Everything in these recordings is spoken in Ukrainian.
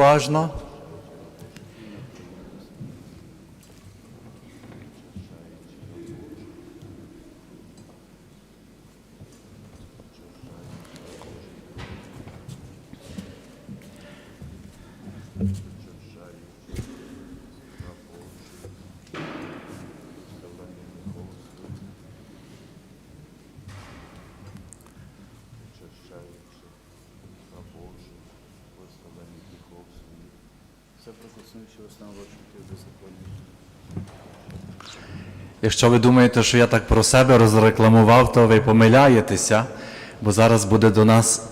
уважно. Очищаючи на Божу, благословені гріхов своїх, все прикоснувши основочники беззаконня. Якщо ви думаєте, що я так про себе розрекламував, то ви помиляєтеся, бо зараз буде до нас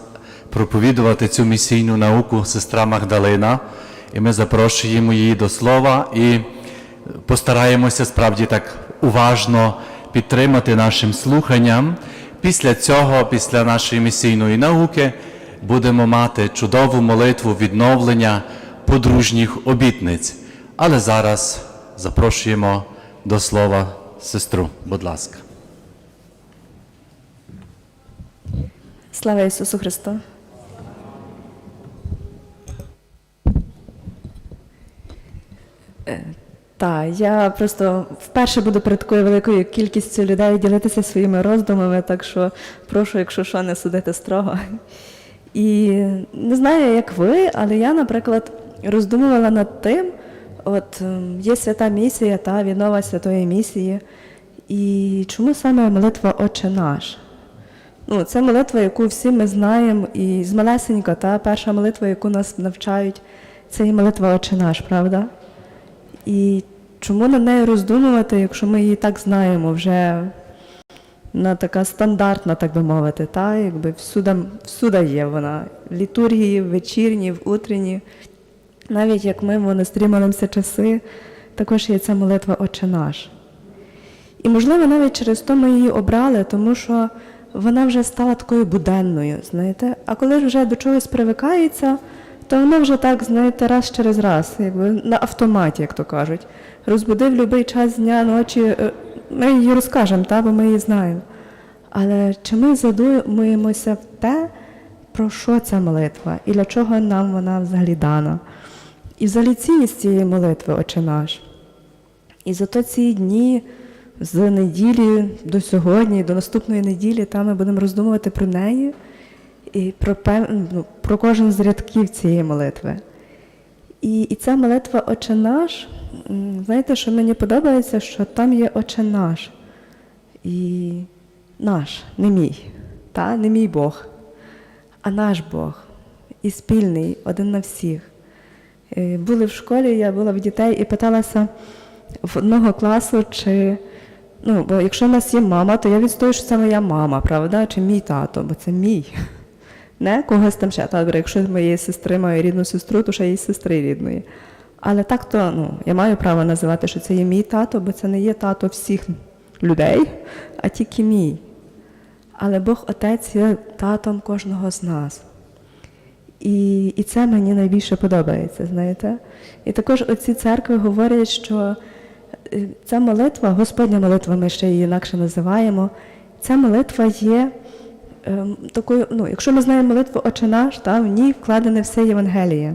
проповідувати цю місійну науку сестра Магдалина, і ми запрошуємо її до слова і постараємося справді так уважно підтримати нашим слуханням. Після цього, після нашої місійної науки, будемо мати чудову молитву відновлення подружніх обітниць. Але зараз запрошуємо до слова сестру. Будь ласка. Слава Ісусу Христу! Так, я просто вперше буду перед такою великою кількістю людей ділитися своїми роздумами, так що прошу, якщо що, не судити строго. І не знаю, як ви, але я, наприклад, роздумувала над тим, от ем, є свята місія та віднова святої місії. І чому саме молитва Отче наш? Ну, це молитва, яку всі ми знаємо, і з малесенька, та перша молитва, яку нас навчають, це і молитва Отче наш, правда? І чому на неї роздумувати, якщо ми її так знаємо, вже вона така стандартна, так би мовити, та? якби всюди, всюди є вона. В літургії, в вечірні, в утренні. Навіть як ми в монастирі часи, також є ця молитва Отче наш. І, можливо, навіть через то ми її обрали, тому що вона вже стала такою буденною, знаєте. А коли вже до чогось привикається, то воно вже так, знаєте, раз через раз, якби на автоматі, як то кажуть. Розбудив будь-який час дня, ночі, е, ми її розкажемо, та, бо ми її знаємо. Але чи ми задумуємося в те, про що ця молитва і для чого нам вона взагалі дана? І взагалі цінність цієї молитви, Отче наш. І зато ці дні з неділі до сьогодні, до наступної неділі, там ми будемо роздумувати про неї і про, ну, про кожен з рядків цієї молитви. І, і ця молитва Отче наш, знаєте, що мені подобається, що там є Отче наш. І наш, не мій, та? не мій Бог, а наш Бог. І спільний, один на всіх. Е, Були в школі, я була в дітей і питалася в одного класу, чи ну, бо якщо в нас є мама, то я відстою, що це моя мама, правда, чи мій тато, бо це мій. Не когось там ще. Та, добре, якщо моєї сестри маю рідну сестру, то ще її сестри рідної. Але так то ну, я маю право називати, що це є мій тато, бо це не є тато всіх людей, а тільки мій. Але Бог Отець є татом кожного з нас. І, і це мені найбільше подобається, знаєте. І також оці церкви говорять, що е, ця молитва, Господня молитва, ми ще її інакше називаємо, ця молитва є ем, такою, ну, якщо ми знаємо молитву Отче наш, та, в ній вкладене все Євангеліє.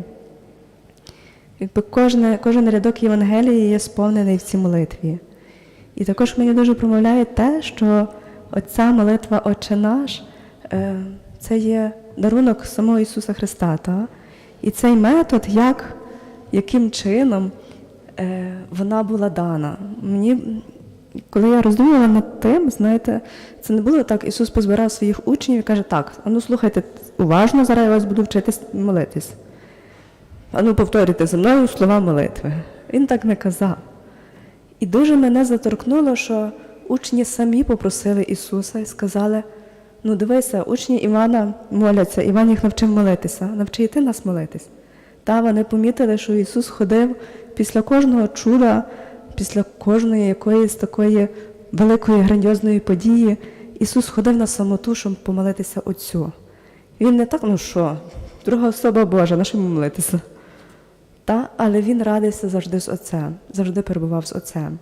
Якби кожне, кожен рядок Євангелії є сповнений в цій молитві. І також мені дуже промовляє те, що оця молитва Отче наш е, це є дарунок самого Ісуса Христа. Та? І цей метод, як, яким чином е, вона була дана. Мені, коли я роздумувала над тим, знаєте, це не було так, Ісус позбирав своїх учнів і каже, так, ну слухайте, уважно, зараз я вас буду вчитись молитись. А ну повторюйте за мною слова молитви. Він так не казав. І дуже мене заторкнуло, що учні самі попросили Ісуса і сказали: ну дивися, учні Івана моляться, Іван їх навчив молитися, навчи і ти нас молитись. Та вони помітили, що Ісус ходив після кожного чуда, після кожної якоїсь такої великої грандіозної події. Ісус ходив на самоту, щоб помолитися Отцю. Він не так, ну що, друга особа Божа, на що йому молитися? Та, але він радився завжди з Отцем, завжди перебував з Отцем.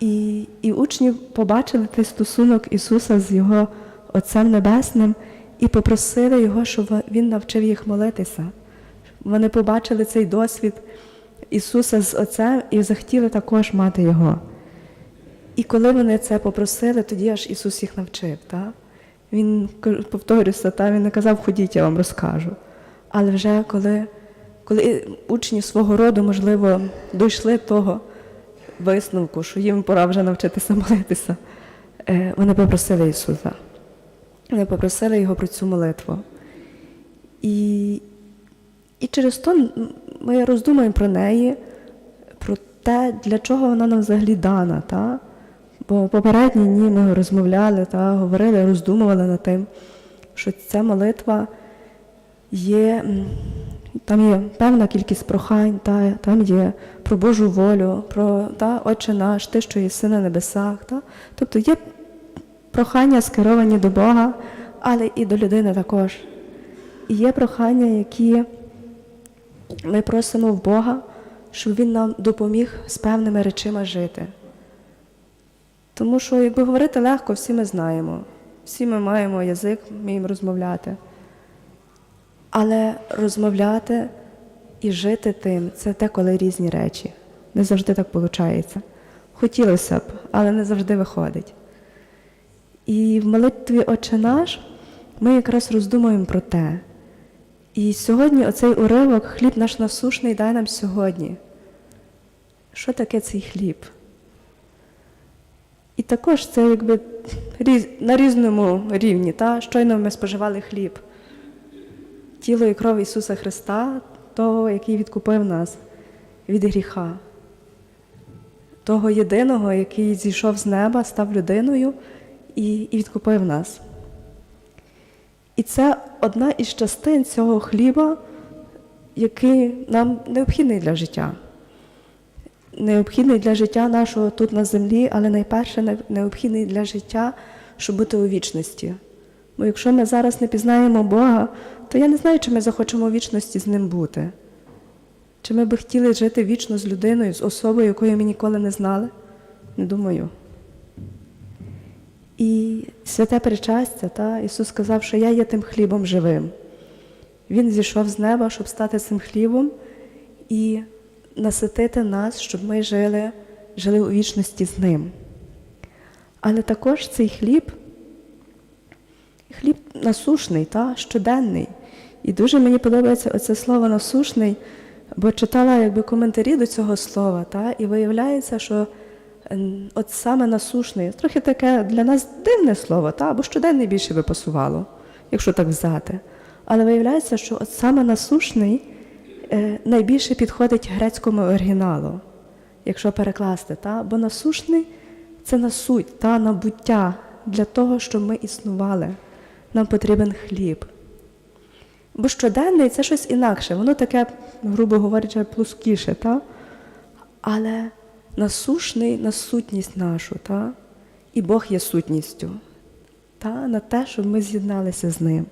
І, і учні побачили той стосунок Ісуса з Його Отцем Небесним і попросили Його, щоб Він навчив їх молитися. Вони побачили цей досвід Ісуса з Отцем і захотіли також мати Його. І коли вони це попросили, тоді аж Ісус їх навчив. Та? Він, повторюся, та? він не казав, ходіть, я вам розкажу. Але вже коли, коли учні свого роду, можливо, дійшли того висновку, що їм пора вже навчитися молитися, е, вони попросили Ісуса. Вони попросили Його про цю молитву. І, і через то ми роздумуємо про неї, про те, для чого вона нам взагалі дана. Та? Бо попередні дні ми розмовляли, та, говорили, роздумували над тим, що ця молитва є, там є певна кількість прохань, та, там є про Божу волю, про та, Отче наш, Ти, що єси на небесах. Та? Тобто є прохання скеровані до Бога, але і до людини також. І є прохання, які ми просимо в Бога, щоб Він нам допоміг з певними речима жити. Тому що, якби говорити легко, всі ми знаємо. Всі ми маємо язик, вміємо розмовляти. Але розмовляти і жити тим це те, коли різні речі. Не завжди так виходить. Хотілося б, але не завжди виходить. І в молитві Отче наш ми якраз роздумуємо про те. І сьогодні оцей уривок хліб наш насушний дай нам сьогодні. Що таке цей хліб? І також це якби різ- на різному рівні. Та? Щойно ми споживали хліб. Тіло і кров Ісуса Христа, того, який відкупив нас від гріха, того єдиного, який зійшов з неба, став людиною і, і відкупив нас. І це одна із частин цього хліба, який нам необхідний для життя. Необхідний для життя нашого тут на землі, але найперше необхідний для життя, щоб бути у вічності. Бо якщо ми зараз не пізнаємо Бога, то я не знаю, чи ми захочемо у вічності з ним бути. Чи ми би хотіли жити вічно з людиною, з особою, якої ми ніколи не знали? Не думаю. І святе причастя, та, Ісус сказав, що я є тим хлібом живим. Він зійшов з неба, щоб стати цим хлібом і наситити нас, щоб ми жили, жили у вічності з ним. Але також цей хліб, хліб насушний, та, щоденний. І дуже мені подобається оце слово насушний, бо читала якби, коментарі до цього слова, та, і виявляється, що от саме насушний, трохи таке для нас дивне слово, та, бо щоденний більше би пасувало, якщо так взяти. Але виявляється, що от саме насушний е, найбільше підходить грецькому оригіналу, якщо перекласти. Та? Бо насушний це на суть, та, на буття для того, щоб ми існували. Нам потрібен хліб. Бо щоденний це щось інакше, воно таке, грубо говорячи, плоскіше, та? але насушний на сутність нашу, та? і Бог є сутністю, та? на те, щоб ми з'єдналися з ним.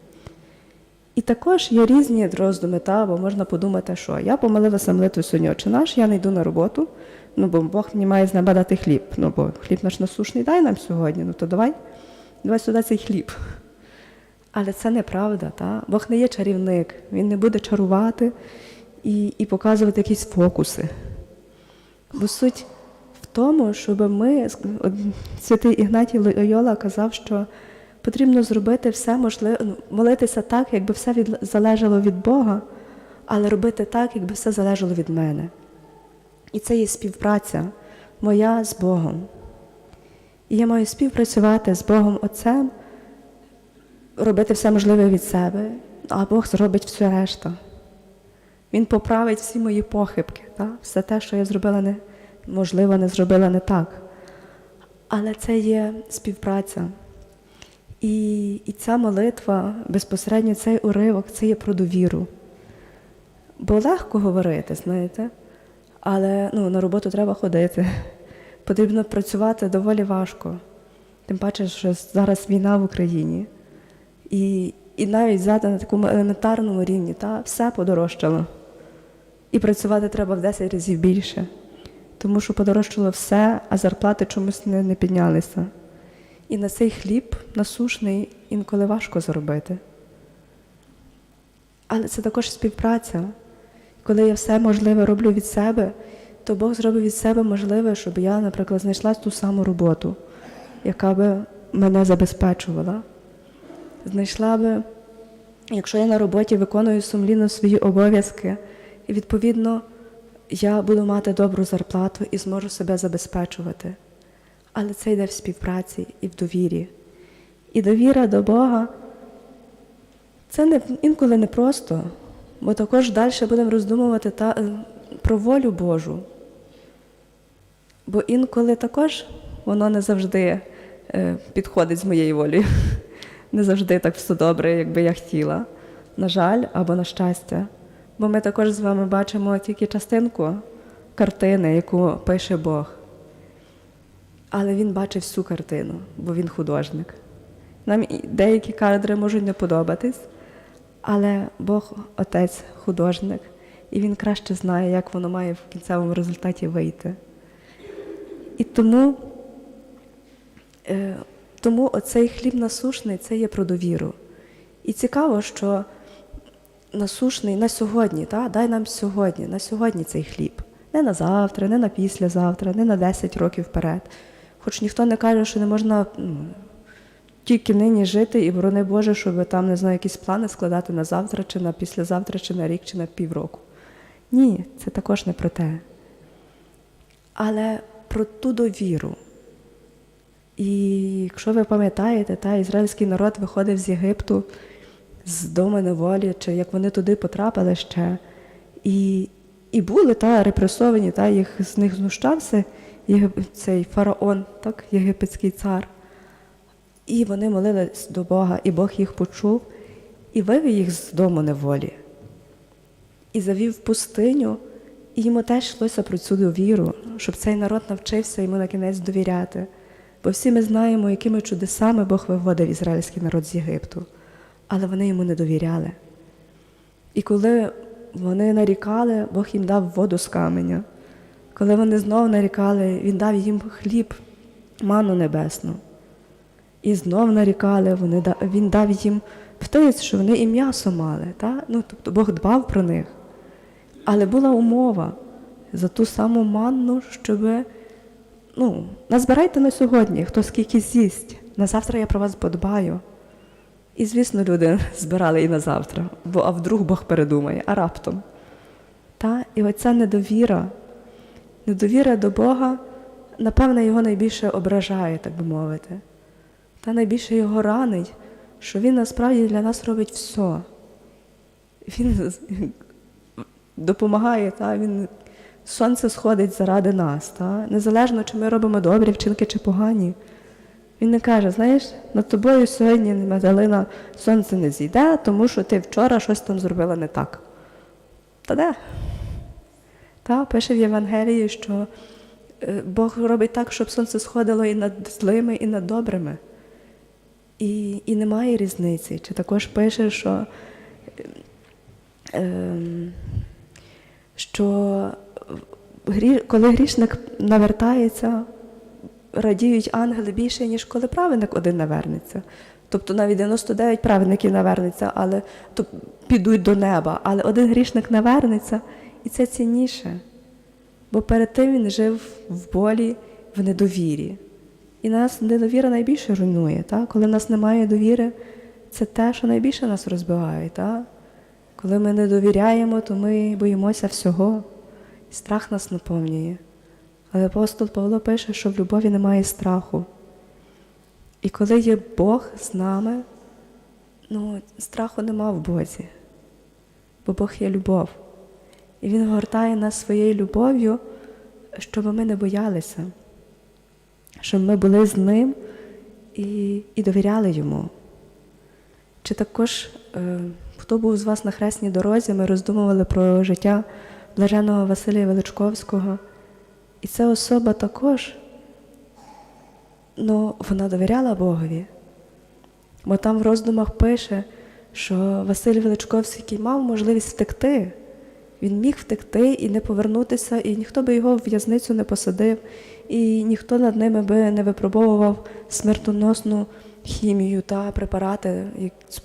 І також є різні роздуми, та, бо можна подумати, що я помолилася молитву сьогодні Отче наш, я не йду на роботу, ну бо Бог мені має з неба хліб. Ну бо хліб наш насушний дай нам сьогодні, ну то давай, давай сюди цей хліб. Але це неправда, та? Бог не є чарівник, Він не буде чарувати і, і показувати якісь фокуси. Бо суть в тому, щоб ми, святий Ігнатій Лойола казав, що потрібно зробити все можливе, ну, молитися так, якби все від, залежало від Бога, але робити так, якби все залежало від мене. І це є співпраця моя з Богом. І я маю співпрацювати з Богом Отцем, робити все можливе від себе, а Бог зробить все решта. Він поправить всі мої похибки, та? все те, що я зробила не, можливо, не зробила не так. Але це є співпраця. І, і ця молитва, безпосередньо цей уривок, це є про довіру. Бо легко говорити, знаєте, але ну, на роботу треба ходити. Потрібно працювати доволі важко. Тим паче, що зараз війна в Україні. І, і навіть взяти на такому елементарному рівні, та, все подорожчало. І працювати треба в 10 разів більше, тому що подорожчало все, а зарплати чомусь не, не піднялися. І на цей хліб насушний інколи важко заробити. Але це також співпраця. коли я все можливе роблю від себе, то Бог зробить від себе можливе, щоб я, наприклад, знайшла ту саму роботу, яка би мене забезпечувала. Знайшла би, якщо я на роботі виконую сумлінно свої обов'язки, і відповідно я буду мати добру зарплату і зможу себе забезпечувати. Але це йде в співпраці і в довірі. І довіра до Бога це не, інколи не просто, бо також далі будемо роздумувати та, е, про волю Божу. Бо інколи також воно не завжди е, підходить з моєю волею. Не завжди так все добре, як би я хотіла. На жаль, або на щастя. Бо ми також з вами бачимо тільки частинку картини, яку пише Бог. Але він бачить всю картину, бо він художник. Нам деякі кадри можуть не подобатись, але Бог Отець художник, і він краще знає, як воно має в кінцевому результаті вийти. І тому, е, тому оцей хліб насушний це є про довіру. І цікаво, що насушний на сьогодні, та? дай нам сьогодні, на сьогодні цей хліб. Не на завтра, не на післязавтра, не на 10 років вперед. Хоч ніхто не каже, що не можна ну, тільки нині жити, і борони Боже, щоб там не знаю, якісь плани складати на завтра, чи на післязавтра, чи на рік, чи на півроку. Ні, це також не про те. Але про ту довіру. І якщо ви пам'ятаєте, та ізраїльський народ виходив з Єгипту з дому неволі, чи як вони туди потрапили ще. І, і були та репресовані, та їх з них знущався цей фараон, так, єгипетський цар. І вони молились до Бога, і Бог їх почув і вивів їх з дому неволі. І завів в пустиню, і йому теж йшлося про цю довіру, щоб цей народ навчився йому на кінець довіряти. Бо всі ми знаємо, якими чудесами Бог виводив ізраїльський народ з Єгипту, але вони йому не довіряли. І коли вони нарікали, Бог їм дав воду з каменя. Коли вони знову нарікали, Він дав їм хліб, ману небесну. І знов нарікали, вони, він дав їм птиць, що вони і м'ясо мали. Та? Ну, тобто Бог дбав про них. Але була умова за ту саму манну, щоб ну, назбирайте на сьогодні, хто скільки з'їсть. На завтра я про вас подбаю. І, звісно, люди збирали і на завтра, бо а вдруг Бог передумає, а раптом. Та? І оця недовіра, недовіра до Бога, напевне, його найбільше ображає, так би мовити. Та найбільше його ранить, що він насправді для нас робить все. Він допомагає, та? він сонце сходить заради нас. Та? Незалежно, чи ми робимо добрі вчинки чи погані. Він не каже, знаєш, над тобою сьогодні Магдалина сонце не зійде, тому що ти вчора щось там зробила не так. Та де? Та, пише в Євангелії, що е, Бог робить так, щоб сонце сходило і над злими, і над добрими. І, і немає різниці. Чи також пише, що, е, що коли грішник навертається, радіють ангели більше, ніж коли праведник один навернеться. Тобто навіть 99 праведників навернеться, але то підуть до неба, але один грішник навернеться, і це цінніше. Бо перед тим він жив в болі, в недовірі. І нас недовіра найбільше руйнує. Та? Коли нас немає довіри, це те, що найбільше нас розбиває. Та? Коли ми не довіряємо, то ми боїмося всього, страх нас наповнює. Але апостол Павло пише, що в любові немає страху. І коли є Бог з нами, ну, страху нема в Бозі, бо Бог є любов. І Він гортає нас своєю любов'ю, щоб ми не боялися, щоб ми були з ним і, і довіряли йому. Чи також, е, хто був з вас на хресній дорозі, ми роздумували про життя блаженого Василія Величковського. І ця особа також, ну, вона довіряла Богові. Бо там в роздумах пише, що Василь Величковський мав можливість втекти. Він міг втекти і не повернутися, і ніхто би його в в'язницю не посадив, і ніхто над ними би не випробовував смертоносну хімію та препарати з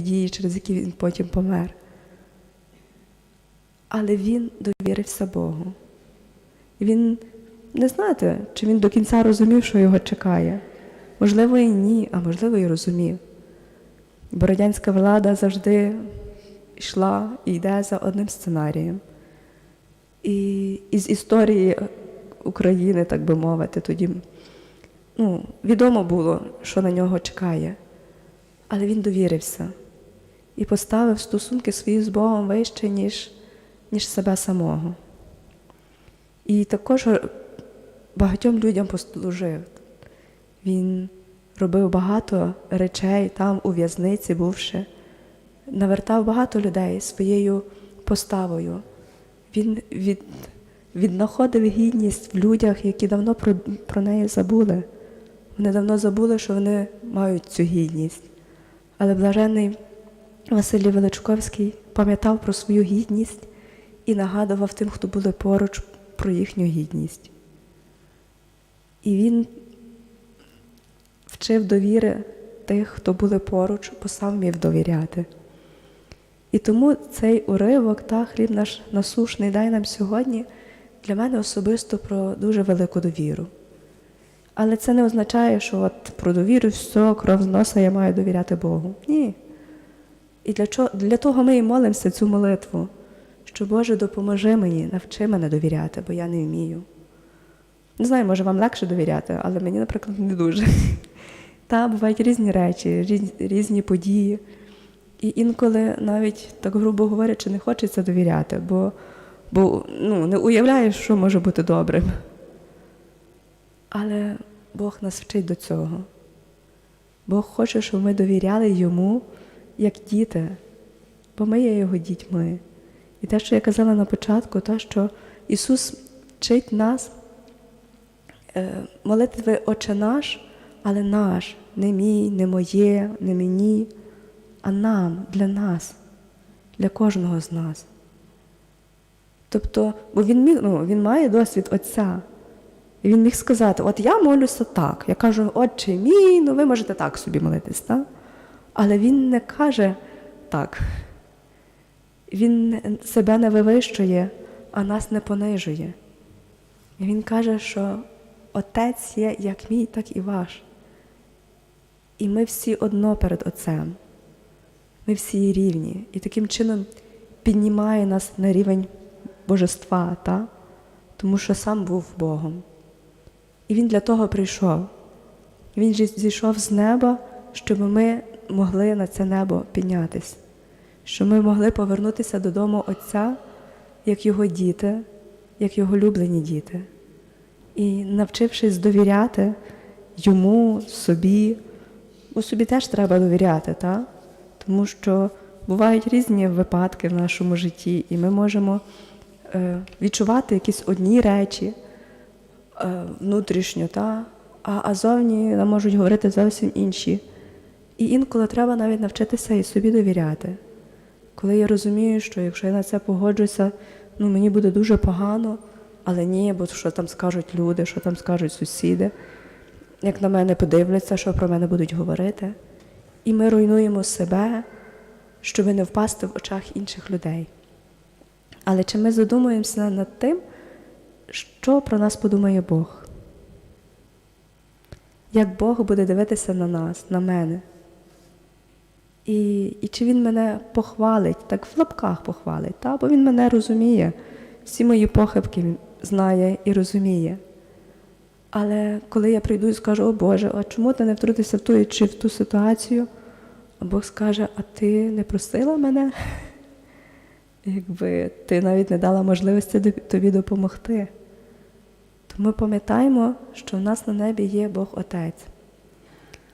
дії, через які він потім помер. Але він довірився Богу. Він не знаєте, чи він до кінця розумів, що його чекає. Можливо, і ні, а можливо, і розумів. Бо радянська влада завжди йшла і йде за одним сценарієм. І із історії України, так би мовити, тоді ну, відомо було, що на нього чекає. Але він довірився і поставив стосунки свої з Богом вище, ніж, ніж себе самого. І також багатьом людям послужив. Він робив багато речей там, у в'язниці, бувши, навертав багато людей своєю поставою. Він від, віднаходив гідність в людях, які давно про, про неї забули. Вони давно забули, що вони мають цю гідність. Але блаженний Василій Величковський пам'ятав про свою гідність і нагадував тим, хто були поруч, про їхню гідність. І він вчив довіри тих, хто були поруч, бо сам вмів довіряти. І тому цей уривок, та хліб наш насушний дай нам сьогодні, для мене особисто про дуже велику довіру. Але це не означає, що от про довіру все, кров з носа я маю довіряти Богу. Ні. І для, чого, для того ми і молимося цю молитву, що Боже, допоможи мені, навчи мене довіряти, бо я не вмію. Не знаю, може вам легше довіряти, але мені, наприклад, не дуже. Та бувають різні речі, різні події. І інколи навіть, так грубо говорячи, не хочеться довіряти, бо, бо ну, не уявляєш, що може бути добрим. Але Бог нас вчить до цього. Бог хоче, щоб ми довіряли йому як діти, бо ми є його дітьми. І те, що я казала на початку, те, що Ісус вчить нас е, молитви Отче наш, але наш, не мій, не моє, не мені, а нам, для нас, для кожного з нас. Тобто, бо він міг, ну, він має досвід Отця. І він міг сказати: от я молюся так. Я кажу, отче мій, ну ви можете так собі молитись, так? Але він не каже так. Він себе не вивищує, а нас не понижує. Він каже, що Отець є як мій, так і ваш. І ми всі одно перед Отцем. Ми всі рівні. І таким чином піднімає нас на рівень божества, та? тому що сам був Богом. І він для того прийшов. Він зійшов з неба, щоб ми могли на це небо піднятися, щоб ми могли повернутися додому Отця, як його діти, як його улюблені діти. І навчившись довіряти йому, собі, бо собі теж треба довіряти, та? тому що бувають різні випадки в нашому житті, і ми можемо е, відчувати якісь одні речі е, внутрішньо, та? А, а зовні нам можуть говорити зовсім інші. І інколи треба навіть навчитися і собі довіряти. Коли я розумію, що якщо я на це погоджуся, ну мені буде дуже погано, але ні, бо що там скажуть люди, що там скажуть сусіди, як на мене подивляться, що про мене будуть говорити. І ми руйнуємо себе, щоб не впасти в очах інших людей. Але чи ми задумуємося над тим, що про нас подумає Бог? Як Бог буде дивитися на нас, на мене? І, і чи він мене похвалить, так в лапках похвалить, та? бо він мене розуміє, всі мої похибки знає і розуміє. Але коли я прийду і скажу, о Боже, а чому ти не втрутився в ту чи в ту ситуацію? А Бог скаже, а ти не просила мене? Якби ти навіть не дала можливості тобі допомогти. Тому пам'ятаємо, що в нас на небі є Бог Отець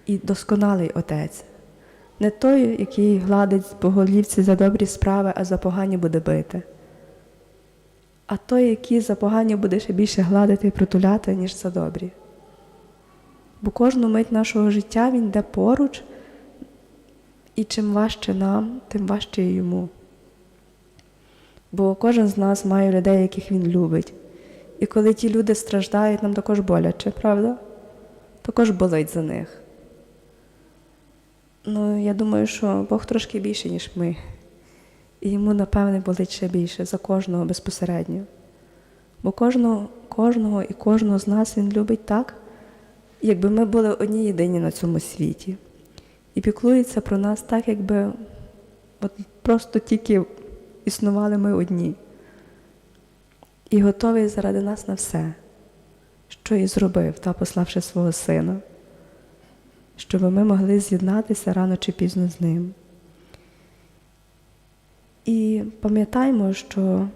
і досконалий Отець. Не той, який гладить по голівці за добрі справи, а за погані буде бити. А той, який за погані буде ще більше гладити і притуляти, ніж за добрі. Бо кожну мить нашого життя він йде поруч, і чим важче нам, тим важче і йому. Бо кожен з нас має людей, яких він любить. І коли ті люди страждають, нам також боляче, правда? Також болить за них. Ну, я думаю, що Бог трошки більше, ніж ми. І йому, напевне, болить ще більше за кожного безпосередньо. Бо кожного, кожного і кожного з нас він любить так, якби ми були одні єдині на цьому світі. І піклується про нас так, якби от просто тільки існували ми одні. І готовий заради нас на все, що і зробив, та пославши свого сина, щоб ми могли з'єднатися рано чи пізно з ним. І пам'ятаймо, що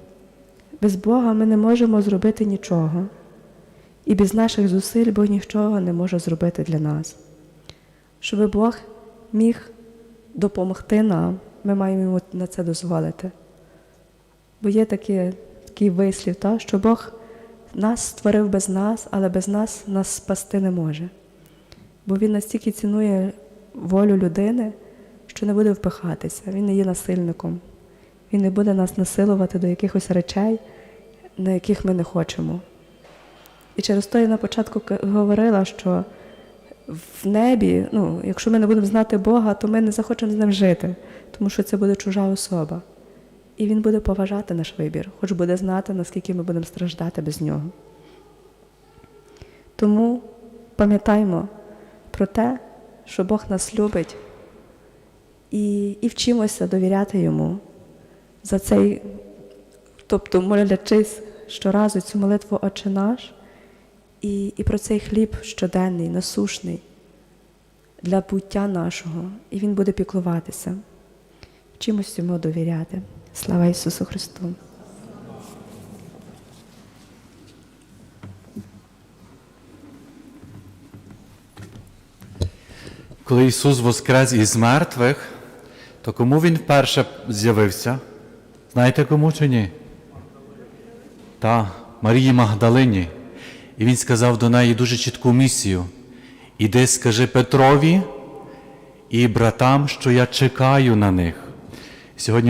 без Бога ми не можемо зробити нічого, і без наших зусиль Бог нічого не може зробити для нас. Щоб Бог міг допомогти нам, ми маємо йому на це дозволити. Бо є такі, такий вислів, та, що Бог нас створив без нас, але без нас нас спасти не може. Бо Він настільки цінує волю людини, що не буде впихатися. Він не є насильником. Він не буде нас насилувати до якихось речей, на яких ми не хочемо. І через то я на початку говорила, що в небі, ну, якщо ми не будемо знати Бога, то ми не захочемо з ним жити, тому що це буде чужа особа. І він буде поважати наш вибір, хоч буде знати, наскільки ми будемо страждати без нього. Тому пам'ятаймо про те, що Бог нас любить, і, і вчимося довіряти йому за цей, тобто молячись щоразу цю молитву Отче наш, і, і про цей хліб щоденний, насушний для буття нашого, і Він буде піклуватися. Вчимось йому довіряти. Слава Ісусу Христу! Коли Ісус воскрес із мертвих, то кому Він вперше з'явився? Знаєте кому чи ні? Та, Марії Магдалині. І він сказав до неї дуже чітку місію. Іди, скажи Петрові і братам, що я чекаю на них. Сьогодні